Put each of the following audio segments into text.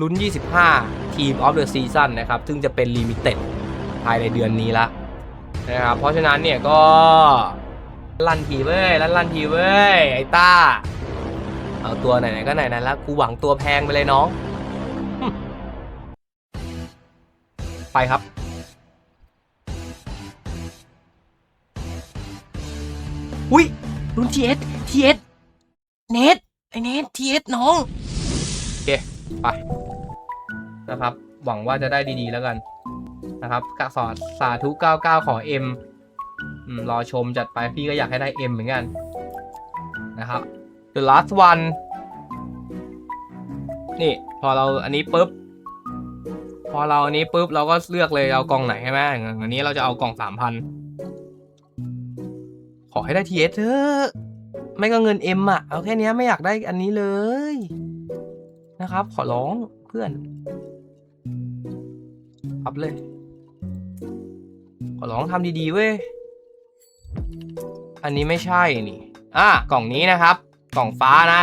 ลุ้น 25 ทีม of the season นะครับ ซึ่งจะเป็นลิมิเต็ดภายในเดือนนี้ละนะครับ เพราะฉะนั้นเนี่ยก็ลั่นทีเว้ยลั่นลั่นทีเว้ย ไอ้ต้า เอาตัวไหนๆก็ไหนๆแล้วกูหวังตัวแพงไปเลยน้อง ไปครับ อุ้ยรุ่นทีเอสทีเอสเนทไอเนททีเอสน้อง โอเค ไป นะครับ หวังว่าจะได้ดีๆแล้วกันนะครับกสอดสาธุ99 ขอ M อืมรอชมจัดไปพี่ก็อยากให้ได้ M เหมือนกันนะครับ The last one นี่พอเราอันนี้ปุ๊บ พอเราอันนี้ปุ๊บเราก็เลือกเลยเอากล่องไหนใช่ไหมอันนี้เราจะเอากล่องสามพันขอให้ได้ TS เถอะไม่ก็เงิน M อะเอาแค่นี้ไม่อยากได้อันนี้เลย นะครับ ขอร้อง เพื่อนพับเลย ขอร้องทำดีๆเว้ย อันนี้ไม่ใช่นี่ อะกล่องนี้นะครับ กล่องฟ้านะ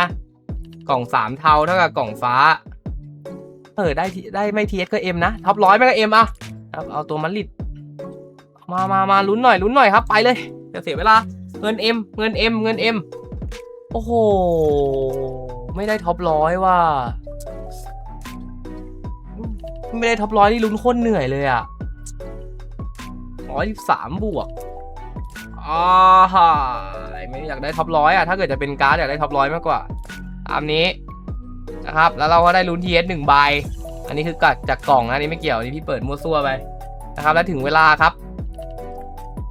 กล่องสามเทาเท่ากับกล่องฟ้า เออได้ได้ไม่ทีเอสก็เอ็มนะท็อปร้อยไม่ก็เอ็มอะครับเอาตัวมันลิดมามามาลุ้นหน่อยลุ้นหน่อยครับไปเลยจะเสียเวลา เงินเอ็มเงินเอ็มเงินเอ็มโอ้โห ไม่ได้ท็อปร้อยว่า ไม่ได้ท็อปร้อยนี่ลุ้นโคตรเหนื่อยเลยอะร้อยสามบวกอ่าฮ่าไม่อยากได้ท็อปร้อยอะถ้าเกิดจะเป็นการ์ดอยากได้ท็อปร้อยมากกว่าตามนี้นะครับแล้วเราก็ได้ลุ้นทีเอสหนึ่งใบ อันนี้คือกัดจากกล่องนะนนี้ไม่เกี่ยวนนี้พี่เปิดมั่วซั่วไปนะครับ แล้วถึงเวลาครับ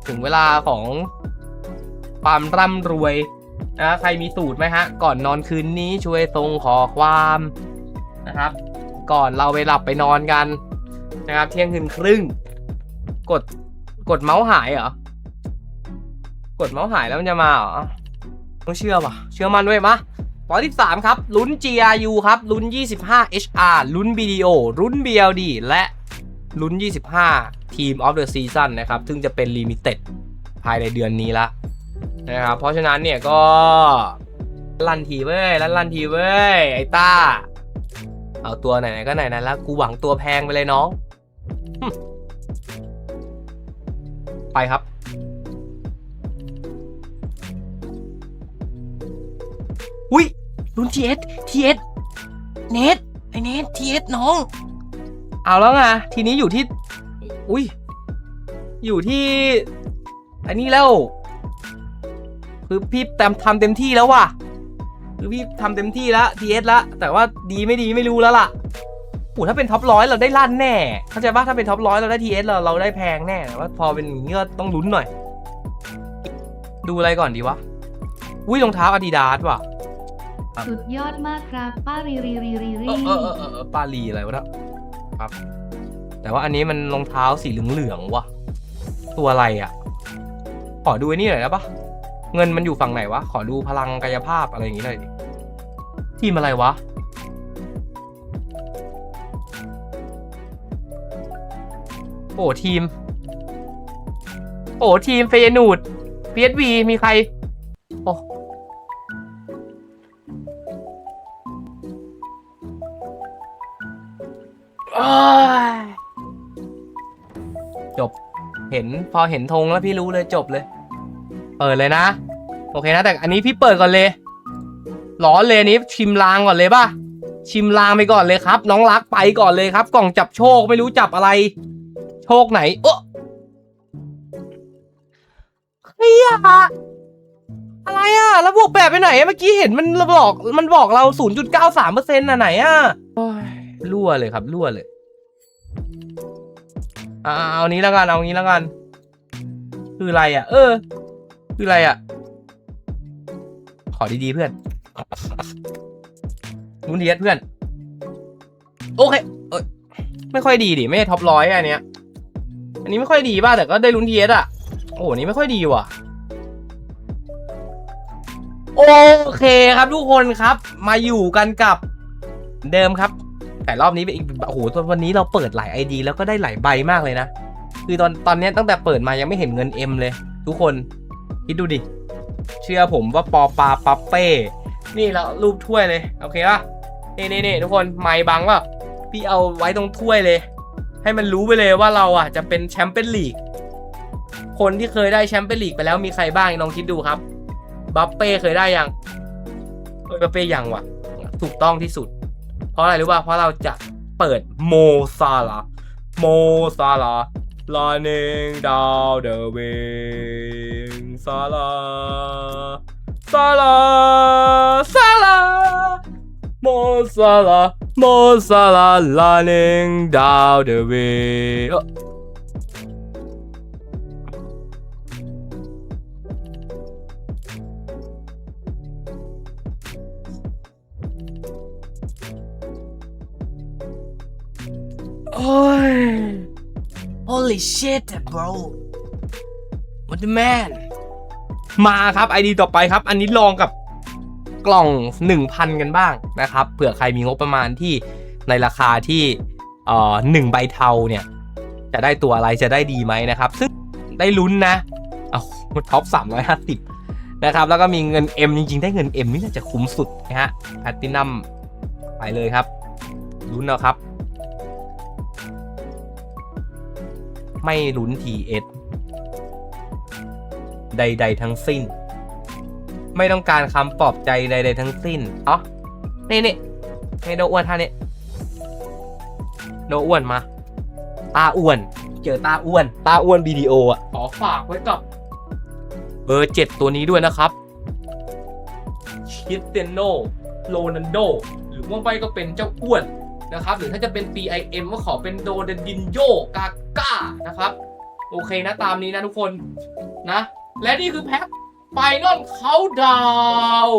ถึงเวลาของความร่ำรวยนะใครมีสูตรไหมฮะ ก่อนนอนคืนนี้ช่วยส่งขอความนะครับ ก่อนเราไปหลับไปนอนกันนะครับ เที่ยงคืนครึ่ง กดกดเมาส์หายเหรอกดเมาส์หายแล้วมันจะมาเหรอต้องเชื่อป่ะ เชื่อมันด้วยมะร้อยสิบสามครับ ลุ้น GRU ครับ ลุ้น 25 HR ลุ้น BDO ลุ้น BLD และลุ้น 25 Team of the Season นะครับ ซึ่งจะเป็นลิมิเต็ดภายในเดือนนี้ละนะครับ เพราะฉะนั้นเนี่ยก็ ลั่นทีเว้ย ลั่นลั่นทีเว้ย ไอ้ต้า เอาตัวไหนๆก็ไหนๆแล้วกูหวังตัวแพงไปเลยน้อง ไปครับ อุ้ยรุ่นทีเอสทีเอสเนทไอเนททีเอสน้อง เอาแล้วไงทีนี้อยู่ที่ อุ้ย อยู่ที่ อันนี้แล้ว คือพี่ต็มทำเต็มที่แล้วว่ะ คือพี่ทำเต็มที่แล้วทีเอสละแต่ว่าดีไม่ดีไม่รู้แล้วล่ะโอ้ถ้าเป็นท็อปร้อยเราได้ลั่นแน่ เข้าใจปะถ้าเป็นท็อปร้อยเราได้ทีเอสเราเราได้แพงแน่แต่ว่าพอเป็นอย่างนี้ก็ต้องลุ้นหน่อย ดูอะไรก่อนดีวะ อุ้ยรองเท้าอาดิดาสว่ะ สุดยอดมากครับ ป้ารีรีรีรีรีเออเออเออเออปาลีอะไรวะเนะครับ แต่ว่าอันนี้มันรองเท้าสีเหลืองๆว่ะ ตัวอะไรอะ ขอดูไอ้นี่หน่อยได้ปะ เงินมันอยู่ฝั่งไหนวะ ขอดูพลังกายภาพอะไรอย่างงี้หน่อยทีมอะไรวะ โอ้ทีม โอ้ทีมเฟยนูด PSV มีใคร โอ้โอยจบ เห็นพอเห็นธงแล้วพี่รู้เลยจบเลย เปิดเลยนะ โอเคนะแต่อันนี้พี่เปิดก่อนเลยร้อนเลยนี้ชิมลางก่อนเลยป่ะ ชิมลางไปก่อนเลยครับ น้องรักไปก่อนเลยครับ กล่องจับโชคไม่รู้จับอะไร โชคไหนเออเฮียอะไรอะ แล้วบวกแปดไปไหนเมื่อกี้เห็นมันบอกมันบอกเรา 0.93เปอร์เซ็นต์อะไหนอะรั่วเลยครับรั่วเลยเอาเอานี้แล้วกันเอางี้แล้วกัน คืออะไรอะ เออ คืออะไรอะ ขอดีๆเพื่อนมุนเดียเพื่อน โอเคเอยไม่ค่อยดีดิ ไม่ใช่ท็อปร้อยอันเนี้ย อันนี้ไม่ค่อยดีป่ะแต่ก็ได้ลุ้นเทียสอะ โอ้โหนี่ไม่ค่อยดีว่ะ โอเคครับทุกคนครับ มาอยู่กันกับเดิมครับ แต่รอบนี้เป็นอีกโอ้โหตอนวันนี้เราเปิดหลายไอดีแล้วก็ได้หลายใบมากเลยนะ คือตอนตอนนี้ตั้งแต่เปิดมายังไม่เห็นเงิน M เลย ทุกคน คิดดูดิ เชื่อผมว่าปอปาปัปเป้ นี่เรารูปถ้วยเลย โอเคป่ะนี่นี่นี่ทุกคนไม้บังป่ะพี่เอาไว้ตรงถ้วยเลย ให้มันรู้ไปเลยว่าเราอะจะเป็นแชมเปี้ยนลีก คนที่เคยได้แชมเปี้ยนลีกไปแล้วมีใครบ้างลองคิดดูครับบัปเป้เคยได้ยังเออบัปเป้ยังวะถูกต้องที่สุด เพราะอะไรรู้ป่ะเพราะเราจะเปิดโมซาลาโมซาลา running down the wing ซาลาซาลาซาลา Mo Salah, Mo Salah running down the way. เอ้อโอ้ย Holy shit bro What the man มาครับไอดีต่อไปครับ อันนี้ลองกับกล่อง 1,000 กันบ้างนะครับ เผื่อใครมีงบประมาณที่ในราคาที่เอ่อหนึ่งใบเทาเนี่ย จะได้ตัวอะไรจะได้ดีไหมนะครับ ซึ่งได้ลุ้นนะเอาท็อป 350 นะครับ แล้วก็มีเงิน M จริง ๆ ได้เงิน M นี่น่าจะคุ้มสุดนะฮะแพตตินัมไปเลยครับลุ้นเอาครับ ไม่ลุ้น TS ใด ๆ ทั้งสิ้น ไม่ต้องการคำปลอบใจใด ๆ ทั้งสิ้นอ๋อนี่นี่ให้โดอ้วนท่านี้โดอ้วนมา ตาอ้วน เจอตาอ้วน ตาอ้วนวิดีโออะขอฝากไว้กับเบอร์เจ็ดตัวนี้ด้วยนะครับคิสเตยโนโรนันโด หรือว่าไปก็เป็นเจ้าอ้วนนะครับ หรือถ้าจะเป็น PIM ก็ขอเป็นโดเดดินโยกาก้า นะครับ โอเคนะตามนี้นะทุกคนนะ และนี่คือแพ็คไฟนอลเขาดาว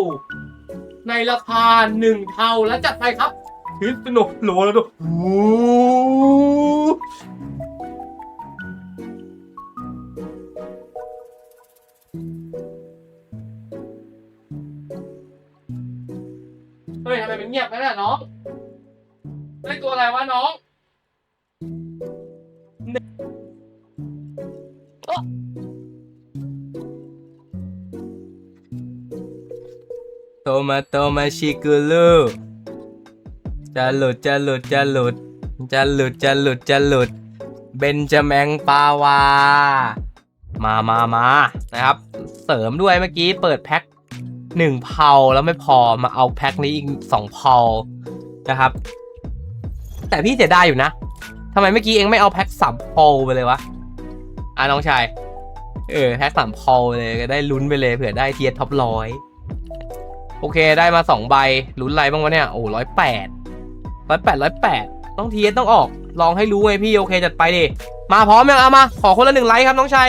ในราคาหนึ่งเท่าแล้วจัดไปครับคริสเตยโนโรนัลโดโอ้เฮ้ยทำไมมันเงียบกันน่ะน้องได้ตัวอะไรวะน้อง โตมาโตมาชิกุลูจะหลุดจะหลุดจะหลุดจะหลุดจะหลุดจะหลุดเบนจาแมงปาวา มามามานะครับ เสริมด้วยเมื่อกี้เปิดแพ็คหนึ่งเพาแล้วไม่พอมาเอาแพ็คนี้อีกสองเพานะครับ แต่พี่เสียดายอยู่นะทำไมเมื่อกี้เองไม่เอาแพ็คสามเพาไปเลยวะอะน้องชายเออแพ็คสามเพาเลยก็ได้ลุ้นไปเลยเผื่อได้เทียท็อปร้อย โอเคได้มาสองใบลุ้นอะไรบ้างวะเนี่ย โอ้ร้อยแปดร้อยแปดร้อยแปดต้องเทีเอสต้องออก ลองให้รู้ไงพี่โอเคจัดไปดิ มาพร้อมยังเอามา ขอคนละหนึ่งไลค์ครับน้องชาย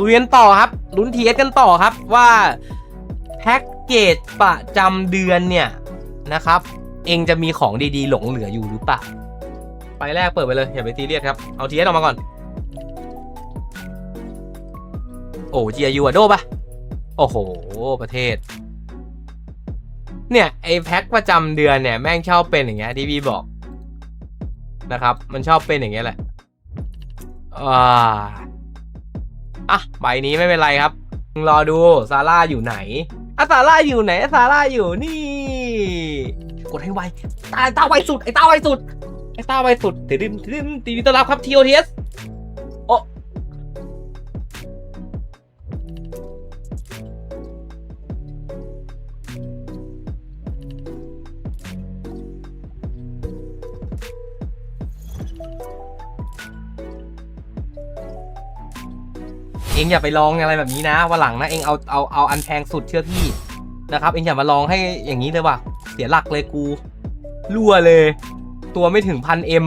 ลุยกันต่อครับลุ้นเทีเอสกันต่อครับว่าแพ็กเกจประจำเดือนเนี่ยนะครับ เองจะมีของดีๆ หลงเหลืออยู่หรือเปล่าไปแรกเปิดไปเลย อย่าไปซีเรียสครับ เอาทีเอสออกมาก่อน โอ้จีอายูอะโดปะโอ้โห ประเทศ เนี่ยไอแพ็คประจำเดือนเนี่ยแม่งชอบเป็นอย่างเงี้ยที่พี่บอกนะครับ มันชอบเป็นอย่างเงี้ยแหละอ่าอะใบนี้ไม่เป็นไรครับรอดูซาร่าอยู่ไหนอะซาร่าอยู่ไหนซาร่าอยู่นี่ กดให้ไวตาตาไวสุดไอ้ตาไวสุดไอ้ตาไวสุดเดี๋ยวดิมดิมตีนี้ต้อนรับครับ TOTS โอ้ เองอย่าไปลองอะไรแบบนี้นะวันหลังนะเองเอาเอาเอาอันแพงสุดเชื่อพี่นะครับ เองอย่ามาลองให้อย่างนี้เลยว่ะเสียหลักเลยกูรั่วเลย ตัวไม่ถึงพันเอ็ม